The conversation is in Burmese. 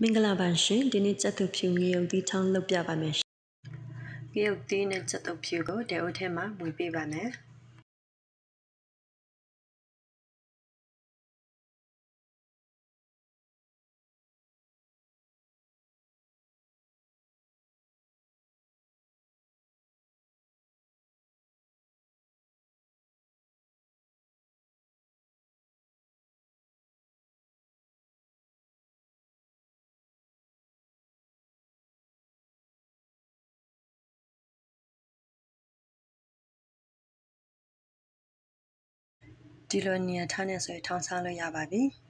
မင်္ဂလာပါရှင်ဒီနေ့စက်သူဖြူငရုတ်သီးချောင်းလုပ်ပြပါမယ်ရှင်ငရုတ်သီးနဲ့စက်သူဖြူကိုတဲအိုထဲမှာမွေပေးပါမယ် ဒီလိုနေရာထားနေဆိုရင်ထောင်းစားလို့ရပါပြီ။